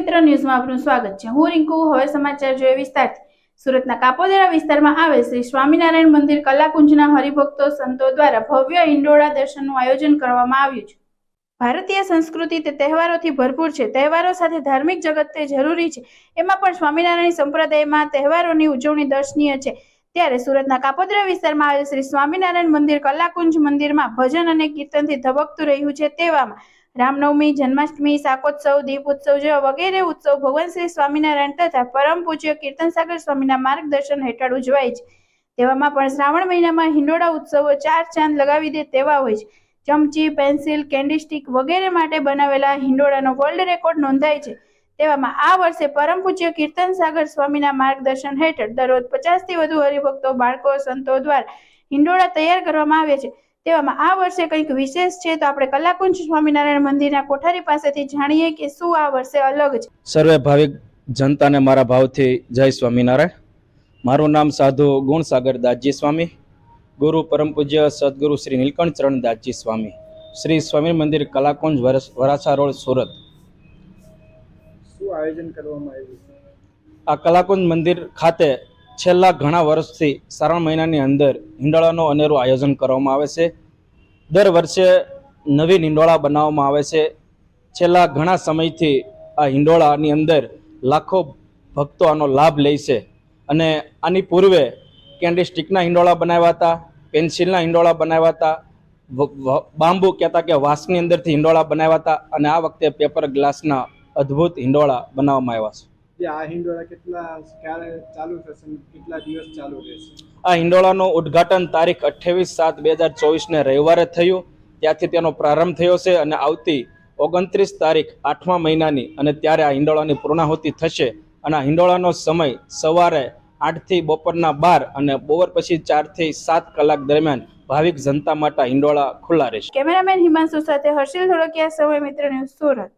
મિત્ર ન્યૂઝમાં આપનું સ્વાગત છે. હું રિંકુ, હવે સમાચાર જોઈએ વિસ્તારથી. સુરતના કાપોદેરા વિસ્તારમાં આવેલ શ્રી સ્વામિનારાયણ મંદિર કલાકુંજના હરિભક્તો સંતો દ્વારા ભવ્ય હિંડોળા દર્શનનું આયોજન કરવામાં આવ્યું છે. ભારતીય સંસ્કૃતિ તે તહેવારોથી ભરપૂર છે. તહેવારો સાથે ધાર્મિક જગત તે જરૂરી છે. એમાં પણ સ્વામિનારાયણ સંપ્રદાયમાં તહેવારોની ઉજવણી દર્શનીય છે. ત્યારે સુરતના કાપોદરા વિસ્તારમાં આવેલ શ્રી સ્વામિનારાયણ મંદિર કલાકુંજ મંદિરમાં ભજન અને કીર્તનથી ધબકતું રહ્યું છે તેવામાં રામનવમી, જન્માષ્ટમી, શાકોત્સવ દીપ ઉત્સવ જેવા વગેરે ઉત્સવ ભગવાન શ્રી સ્વામિનારાયણ તથા પરમ પૂજ્ય કીર્તન સાગર સ્વામીના માર્ગદર્શન હેઠળ ઉજવાય છે. તેવામાં પણ શ્રાવણ મહિનામાં હિંડોળા ઉત્સવો ચાર ચાંદ લગાવી દે તેવા હોય છે. ચમચી, પેન્સિલ કેન્ડી સ્ટિક વગેરે માટે બનાવેલા હિંડોળાનો વર્લ્ડ રેકોર્ડ નોંધાય છે. તેવામાં આ વર્ષે પરમ પૂજ્ય કીર્તન સાગર સ્વામીના માર્ગદર્શન હેઠળ દરરોજ પચાસથી વધુ હરિભક્તો, બાળકો, સંતો દ્વારા હિંડોળા તૈયાર કરવામાં આવે છે. તેવામાં આ વર્ષે કંઈક વિશેષ છે તો આપણે કલાકુંજ સ્વામિનારાયણ મંદિરના કોઠારી પાસેથી જાણીએ કે શું આ વર્ષે અલગ છે. સર્વે ભાવિક જનતાને મારા ભાવથી જય સ્વામિનારાયણ. મારું નામ સાધુ ગુણસાગર દાસજી સ્વામી. ગુરુ પરમ પૂજ્ય સદગુરુ શ્રી નીલકંઠ ચરણ દાસજી સ્વામી. શ્રી સ્વામી મંદિર કલાકુંજ વરસ- વરાછા રોડ સુરત. શું આયોજન કરવામાં આવ્યું છે? આ કલાકુંજ મંદિર ખાતે છેલ્લા ઘણા વર્ષથી શ્રાવણ મહિનાની અંદર હિંડોળાનું અનેરું આયોજન કરવામાં આવે છે. દર વર્ષે નવીન હિંડોળા બનાવવામાં આવે છે. છેલ્લા ઘણા સમયથી આ હિંડોળાની અંદર લાખો ભક્તો આનો લાભ લે છે અને આની પૂર્વે કેન્ડી સ્ટિકના હિંડોળા બનાવ્યા હતા, પેન્સિલના હિંડોળા બનાવ્યા હતા બાંબુ કહેતા કે વાંસની અંદરથી હિંડોળા બનાવ્યા હતા અને આ વખતે પેપર ગ્લાસના અદ્ભુત હિંડોળા બનાવવામાં આવ્યા છે. જે આ હિંડોળા કેટલા ક્યારે ચાલુ થશે કેટલા દિવસ ચાલુ રહેશે? આ હિંડોળાનું ઉદ્ઘાટન તારીખ અઠ્ઠાવીસ સાત બે હજાર ચોવીસને રવિવારે થયું. ત્યાંથી તેનો પ્રારંભ થયો છે અને આવતી ઓગણત્રીસ તારીખ આઠમા મહિનાની અને ત્યારે આ હિંડોળાની પૂર્ણાહુતિ થશે. અને આ હિંડોળાનો સમય સવારે આઠથી બપોરના બાર અને બપોર પછી ચારથી સાત કલાક દરમિયાન ભાવિક જનતા માટે હિંડોળા ખુલ્લા રહેશે. કેમેરામેન હિમાંશુ સાથે હર્ષિલ ધોળકિયા સમય મિત્ર ન્યૂઝ સુરત.